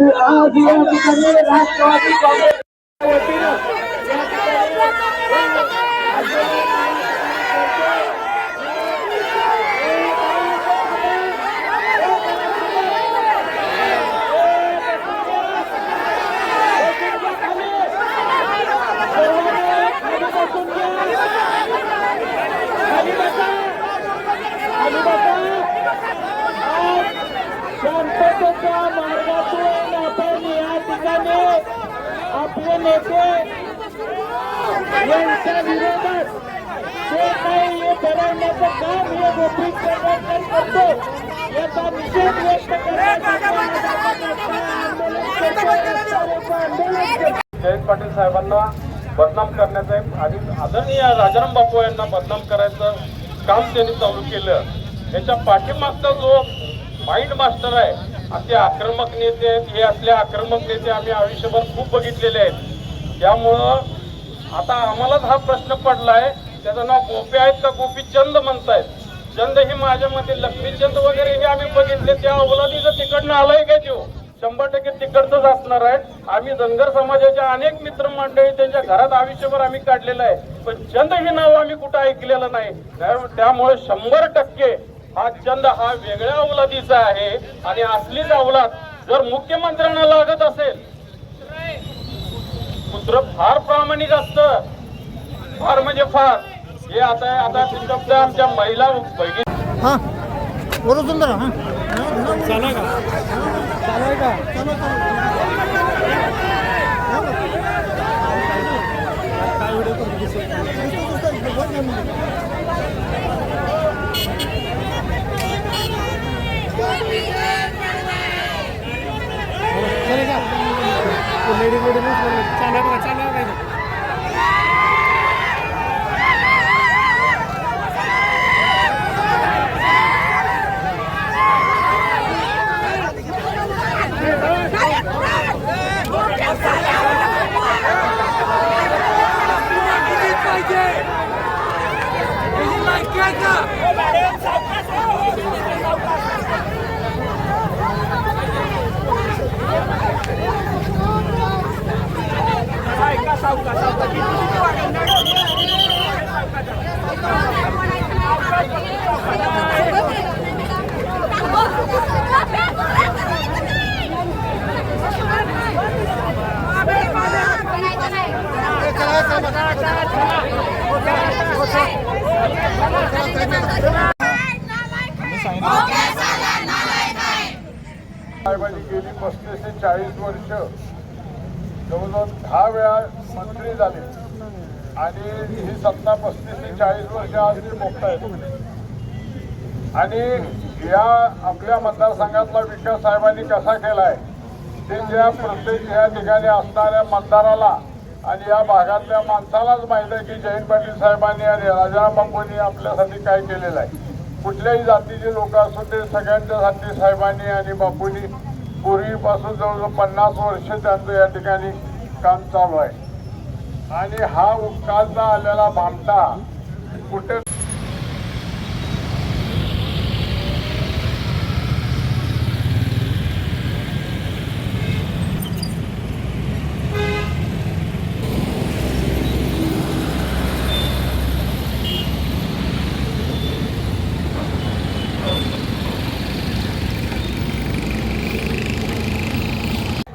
आज या ठिकाणी राष्ट्रवादी काँग्रेस वतीनं या शांततेच्या मार्गातून आपण या आपले नेते यांच्या विरोधात जे काही हे बनवण्याचं काम हे गोपी सरकारकर करतो याचा निषेध व्यक्त करण्यासाठी जयंत पाटील साहेबांना बदनाम करण्याचा एक आणि आदरणीय राजाराम बापू यांना बदनाम करायचं काम त्यांनी चालू केलं. त्याच्या पाठीमागचा जो माइंड मास्टर आहे असे आक्रमक नेते आहेत. हे असले आक्रमक नेते आम्ही आयुष्यभर खूप बघितलेले आहेत. त्यामुळं आता आम्हालाच हा प्रश्न पडला आहे त्याचं नाव गोपी आहेत का गोपीचंद म्हणतायत. चंद ही माझ्या मते लक्ष्मीचंद वगैरे हे आम्ही बघितले. त्या अवलादीचं तिकडनं आलंय का जीव शंभर टक्के तिकडचंच असणार आहे. आम्ही धनगर समाजाच्या अनेक मित्रमंडळी त्यांच्या घरात आयुष्यभर आम्ही काढलेलं आहे. पण चंद हे नाव आम्ही कुठं ऐकलेलं नाही. त्यामुळे शंभर टक्के हा चंद हा वेगळ्या अवलादीचा आहे आणि असलीच अवलाद जर मुख्यमंत्र्यांना लागत असेल पुत्र फार प्रामाणिक असतं. फार म्हणजे फार. हे आता आता शब्द आमच्या महिला बहिणी हां. बरोबर सुंदर हां. लेडी लेडी चालू चालू पस्तीस ते चाळीस वर्ष जवळजवळ दहा वेळा मंत्री झाले. आणि ही सत्ता पस्तीस ते चाळीस वर्ष आज ती आहेत आणि या आपल्या मतदारसंघातला विकास साहेबांनी कसा केलाय ते ज्या प्रत्येक या ठिकाणी असणाऱ्या मतदाराला आणि या भागातल्या माणसालाच माहीत आहे की जयंत पाटील साहेबांनी आणि राजा बापूंनी आपल्यासाठी काय केलेलं आहे. कुठल्याही जातीचे लोक असून ते सगळ्यांच्यासाठी साहेबांनी आणि बापूंनी पूर्वीपासून जवळजवळ पन्नास वर्ष त्यांचं या ठिकाणी काम चालू आहे. आणि हा उपकालचा आलेला भामटा कुठे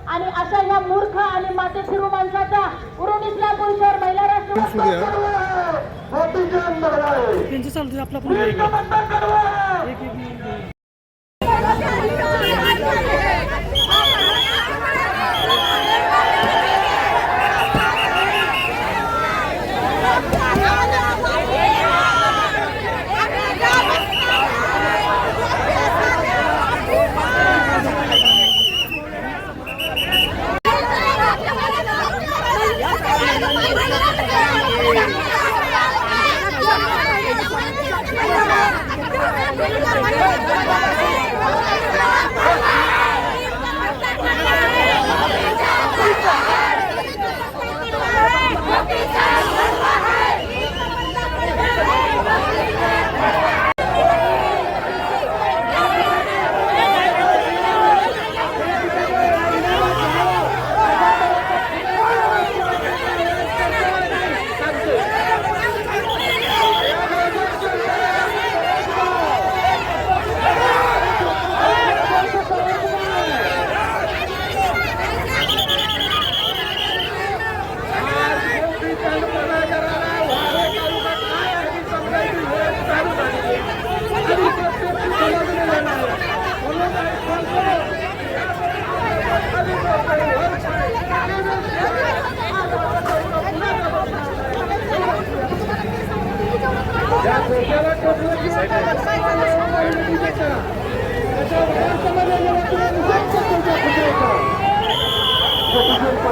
आणि अशा ह्या मूर्ख आणि माते फिरू माणसाचा उरून इस्लामपूर शहर महिला राष्ट्र त्यांचं चालतं आपला पण एक एक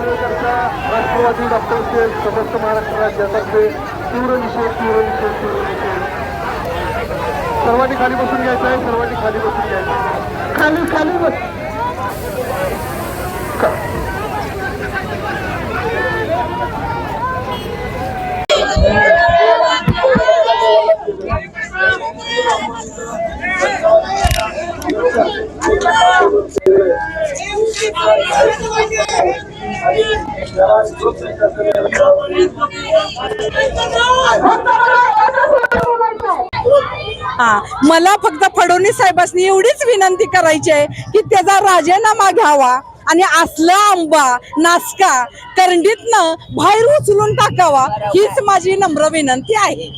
राष्ट्रवादी डॉक्टर सेल समस्त महाराष्ट्र राज्यातर्फे तीव्र निषेध तीव्र निषेध तीव्र निषेध. सर्वांनी खाली बसून घ्यायचं आहे सर्वांनी खाली बसून घ्यायचं खाली खाली बस. Thank हा मला फक्त फडणवीस साहेबांनी एवढीच विनंती करायची आहे की त्याचा राजीनामा घ्यावा आणि असला आंबा नासका करंडीतनं बाहेर उचलून टाकावा हीच माझी नम्र विनंती आहे.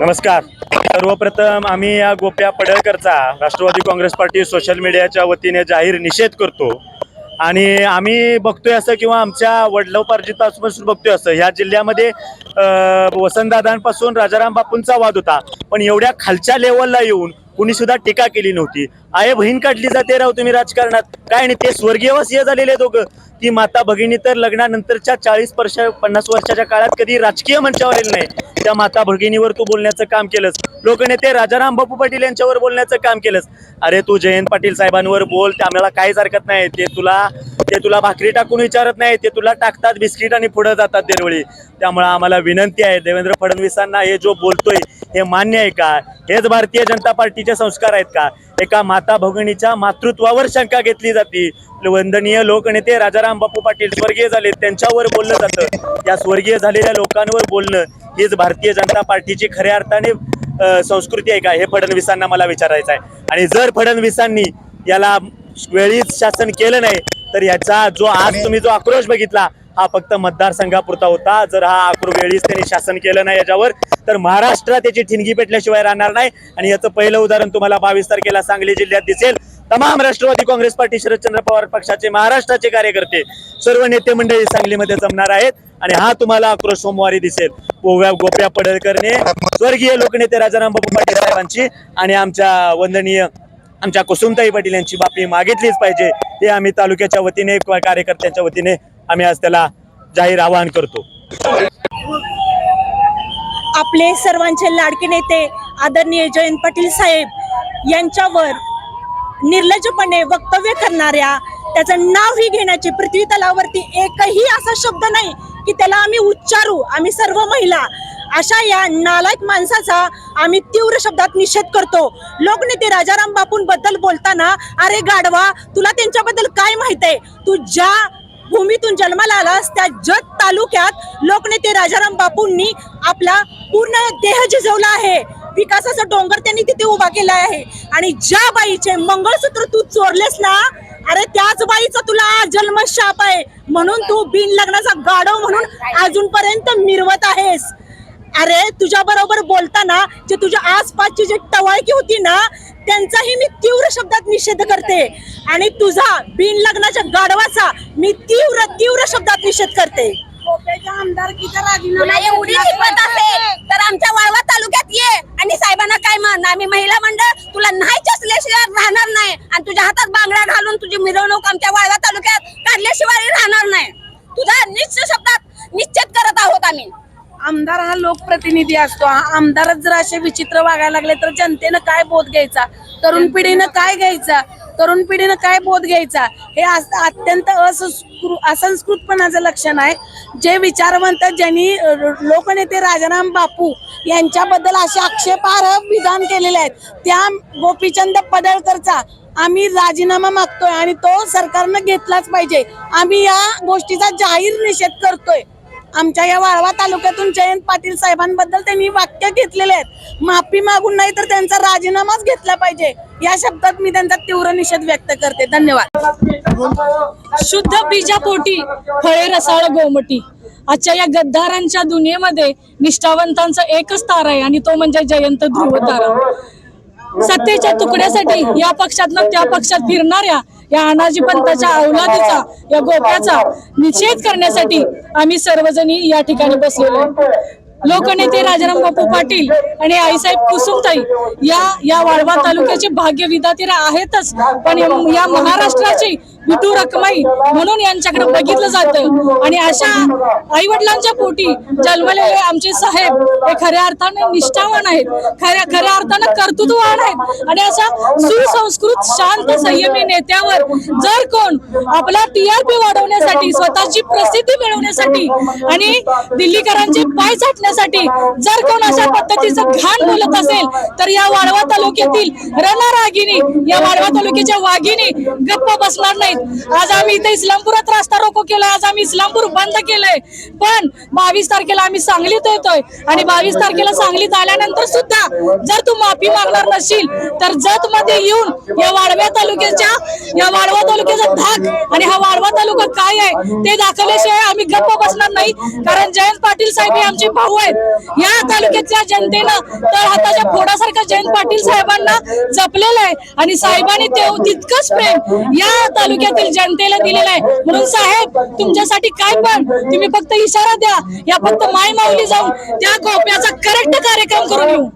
नमस्कार. सर्वप्रथम आम्ही या गोप्या पडळकरचा राष्ट्रवादी काँग्रेस पार्टी सोशल मीडियाच्या वतीने जाहीर निषेध करतो. आणि आम्ही बघतोय असं किंवा आमच्या वडलोपार्जितापासून बघतोय असं. ह्या जिल्ह्यामध्ये वसंतदादांपासून राजाराम बापूंचा वाद होता. पण एवढ्या खालच्या लेवलला येऊन कुणी सुद्धा टीका केली नव्हती. आहे बहीण काढली जाते राव तुम्ही राजकारणात. काय नाही ते स्वर्गीयवासीय झालेले दोघं. ती माता भगिनी तर लग्नानंतरच्या चाळीस वर्ष पन्नास वर्षाच्या काळात कधी राजकीय मंचावर आलेली नाही. त्या माता भगिनीवर तू बोलण्याचं काम केलंस. लोकनेते राजाराम बापू पाटील यांच्यावर बोलण्याचं काम केलंस. अरे तू जयंत पाटील साहेबांवर बोल ते आम्हाला काहीच हरकत नाही. ते तुला ते तुला भाकरी टाकून विचारत नाही ते तुला टाकतात बिस्किट आणि पुढे जातात दरवेळी त्यामुळे आम्हाला विनंती आहे देवेंद्र फडणवीसांना हे जो बोलतोय हे मान्य आहे का? हेच भारतीय जनता पार्टीचे संस्कार आहेत का? एका माता भगिनीच्या मातृत्वावर शंका घेतली जाते. वंदनीय लोकनेते राजाराम बापू पाटील स्वर्गीय झाले त्यांच्यावर बोललं जातं. या स्वर्गीय झालेल्या लोकांवर बोलणं हीच भारतीय जनता पार्टीची खऱ्या अर्थाने संस्कृती आहे का? हे फडणवीसांना मला विचारायचं आहे. आणि जर फडणवीसांनी याला वेळीच शासन केलं नाही तर याचा जो आज तुम्ही जो आक्रोश बघितला हा फक्त मतदारसंघापुरता होता. जर हा आक्रोश वेळीच त्यांनी शासन केलं नाही याच्यावर तर महाराष्ट्रात त्याची ठिणगी पेटल्याशिवाय राहणार नाही. आणि याचं पहिलं उदाहरण तुम्हाला बावीस तारखेला सांगली जिल्ह्यात दिसेल. तमाम राष्ट्रवादी काँग्रेस पार्टी शरदचंद्र पवार पक्षाचे महाराष्ट्राचे कार्यकर्ते सर्व नेते मंडळी सांगलीमध्ये जमणार आहेत. आणि हा तुम्हाला आक्रोश सोमवारी दिसेल. गोव्या गोप्या पडळकरने स्वर्गीय लोकनेते राजाराम बाबू पाटील साहेबांची आणि आमच्या वंदनीय आमच्या कुसुमताई पाटील यांची बापी मागितलीच पाहिजे. हे आम्ही तालुक्याच्या वतीने कार्यकर्त्यांच्या वतीने आम्ही आज त्याला जाहीर आवाहन करतो. आपले सर्वांचे लाडके नेते आदरणीय जयंत पाटील साहेब यांच्यावर निर्लज्जपणे वक्तव्य करणाऱ्या त्याचं नावही घेण्याचे पृथ्वी तलावरती एकही असा शब्द नाही की त्याला आम्ही उच्चारू आम्ही सर्व महिला. अशा या नालायक माणसाचा आम्ही तीव्र शब्दात निषेध करतो. लोकनेते राजाराम बापूंबद्दल बोलताना अरे गाढवा तुला त्यांच्याबद्दल काय माहीत आहे? तू ज्या भूमीतून जन्माला आलास त्या जत तालुक्यात लोकनेते राजाराम बापूंनी आपला पूर्ण देह झिजवला आहे. विकासाचा डोंगर त्यांनी तिथे उभा केला आहे. आणि ज्या बाईचे मंगळसूत्र तू चोरलेस ना अरे त्याच बाईचा तुला जन्मशाप आहे. म्हणून तू बिन लग्नाचा गाडव म्हणून अजूनपर्यंत मिरवत आहेस. अरे तुझ्या बरोबर बोलताना जे तुझ्या आसपासची जी टवाळकी होती ना त्यांचाही मी तीव्र शब्दात निषेध करते. आणि तुझा बिन लग्नाच्या गाढवाचा मी तीव्र तीव्र शब्दात निषेध करते. तुला एवढी हिंमत असेल तर आमच्या वाळवा तालुक्यात ये. आणि साहेबांना काय म्हण आम्ही महिला मंडळ तुला नाही चसल्याशिवाय राहणार नाही. आणि तुझ्या हातात बांगड्या घालून तुझी मिरवणूक आमच्या वाळवा तालुक्यात काढल्याशिवाय राहणार नाही. तुझा निश्चित शब्दात निश्चित करत आहोत आम्ही. आमदार हा लोकप्रतिनिधी असतो. हा आमदारच जर असे विचित्र वागायला लागले तर जनतेनं काय बोध घ्यायचा? तरुण पिढीनं काय घ्यायचा? तरुण पिढीनं काय बोध घ्यायचा? हे अत्यंत असंस्कृ असंस्कृतपणाचं लक्षण आहे. जे विचारवंत ज्यांनी लोकनेते राजाराम बापू यांच्याबद्दल असे आक्षेपार्ह विधान केलेले आहेत त्या गोपीचंद पडळकरचा आम्ही राजीनामा मागतोय आणि तो सरकारनं घेतलाच पाहिजे. आम्ही या गोष्टीचा जाहीर निषेध करतोय. आमच्या या वाळवा तालुक्यातून जयंत पाटील साहेबांबद्दल त्यांनी वाक्य घेतलेले आहेत. माफी मागून नाही तर त्यांचा राजीनामाच घेतला पाहिजे. या शब्दात मी त्यांचा तीव्र निषेध व्यक्त करते. धन्यवाद. शुद्ध बीजापोटी फळे रसाळ गोमटी. आजच्या या गद्दारांच्या दुनियेमध्ये निष्ठावंतांचा एकच तारा आहे आणि तो म्हणजे जयंत ध्रुव तारा. सत्तेच्या तुकड्यासाठी या पक्षातनं त्या पक्षात फिरणाऱ्या या अनाजी पंथाच्या अवलादीचा या गोप्याचा निषेध करण्यासाठी आम्ही सर्वजणी या ठिकाणी बसलेलो आहे. लोकनेते राजाराम बापू पाटील आणि आईसाहेब कुसुमताई या या वाळवा तालुक्याचे भाग्य विधाते आहेतच. पण या महाराष्ट्राची विठू रखमाई म्हणून यांच्याकडे बघितलं जातं. आणि अशा आई वडिलांच्या पोटी जन्मलेले आमचे साहेब हे खऱ्या अर्थाने निष्ठावान आहेत. खऱ्या खऱ्या अर्थानं कर्तृत्ववान आहेत. आणि अशा सुसंस्कृत शांत संयमी नेत्यावर जर कोण आपला टीआरपी वाढवण्यासाठी स्वतःची प्रसिद्धी मिळवण्यासाठी आणि दिल्लीकरांचे पाय चाटण्यासाठी जर कोण अशा पद्धतीचं घाण बोलत असेल तर या वाळवा तालुक्यातील रणारागिनी या वाळवा तालुक्याच्या वाघिनी गप्प बसणार नाही. नाहीत आज आम्ही इथे इस्लामपुरात रास्ता रोको केलाय. आज आम्ही इस्लामपूर बंद केलंय. पण बावीस तारखेला आम्ही सांगलीत येतोय. आणि बावीस तारखेला सांगलीत आल्यानंतर सुद्धा जर तू माफी मागणार नसशील तर जत मध्ये येऊन या वाडव्या तालुक्याच्या या वाडवा तालुक्याचा धाक आणि हा वाळवा तालुका काय आहे ते दाखवल्याशिवाय आम्ही गप्प बसणार नाही. कारण जयंत पाटील साहेब हे आमचे भाऊ आहेत. या तालुक्यातल्या जनतेनं तर हाताच्या फोडासारखा जयंत पाटील साहेबांना जपलेलं आहे. आणि साहेबांनी ते तितकंच प्रेम या तालुक्यातील जनतेला दिलेला आहे. म्हणून साहेब तुमच्यासाठी काय पण तुम्ही फक्त इशारा द्या. या फक्त माय माऊली जाऊन त्या गोप्याचा करेक्ट कार्यक्रम करून येऊ.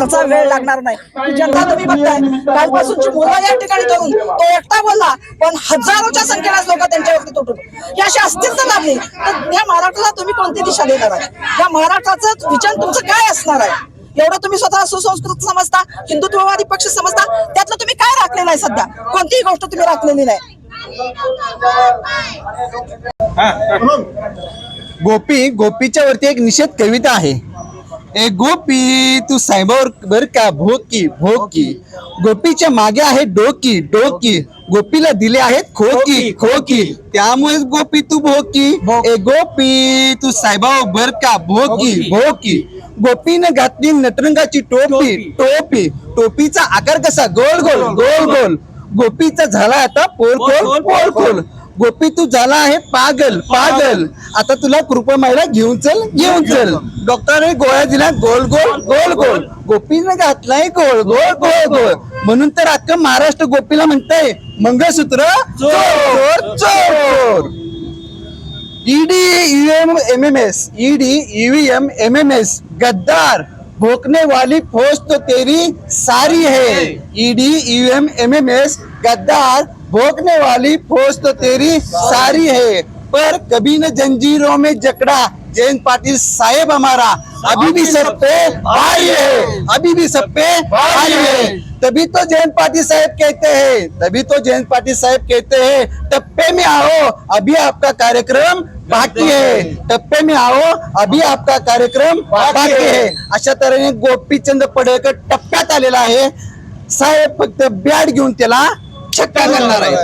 त्याचा वेळ लागणार नाही. ही जनता तुम्ही बघताय. कालपासूनची मुलं या ठिकाणी धरून तो एकटा बोलला पण हजारोच्या संख्येने लोक त्यांच्यावरती तुटून. ही अशी अस्थिरता लागली. तर या महाराष्ट्राला तुम्ही कोणती दिशा देणार आहे? या महाराष्ट्राचं विचार तुमचं काय असणार आहे? एवढं तुम्ही स्वतः सुसंस्कृत समजता हिंदुत्ववादी पक्ष समजता त्यातलं तुम्ही काय राखलेलं आहे सध्या? कोणतीही गोष्ट तुम्ही राखलेली नाही. गोपी गोपीच्या वरती एक निषेध कविता आहे. ए गोपी तू साहेबावर बर का भोकी भोकी. गोपीच्या मागे आहे डोकी डोकी. गोपीला दिले आहेत खोकी खोकी त्यामुळेच गोपी तू भोकी. ए गोपी तू साहेबावर बर का भोकी भोकी. गोपीनं घातली नटरंगाची टोपी टोपी. टोपीचा आकार कसा? गोल गोल गोल गोल गोपीचा झाला आता पोल खोल पोल खोल गोपी तू झाला आहे पागल पागल. आता तुला कृपा मायला घेऊन चल घेऊन चल. डॉक्टरने गोळ्या दिला गोल गोल गोल गोल. गोपीने घातलाय गोल गोल गोल गोल. म्हणून तर अख्खा महाराष्ट्र गोपीला म्हणताय मंगळसूत्र चोर चोर ED EM M M S ED M S गद्दार भोकने वाली फौज तो तेरी सारी है. ईडी एम एस गद्दार भोकने वाली फौज तो तेरी सारी है, पर कभी न जंजीरों में जकड़ा। जयंत पाटिल साहेब हमारा, अभी भी सब पे भारी है, अभी भी सब पे भारी है। तभी तो जयंत पाटिल साहब कहते हैं, तभी तो जयंत पाटिल साहब कहते हैं, टप्पे में आओ, अभी आपका कार्यक्रम बाकी है। टप्पे में आओ, अभी आपका कार्यक्रम बाकी है। अशा तऱ्हेने गोपीचंद पडळकर टप्प्यात आलेला आहे। साहेब फक्त बॅट घेऊन त्याला छक्का घालणार आहे.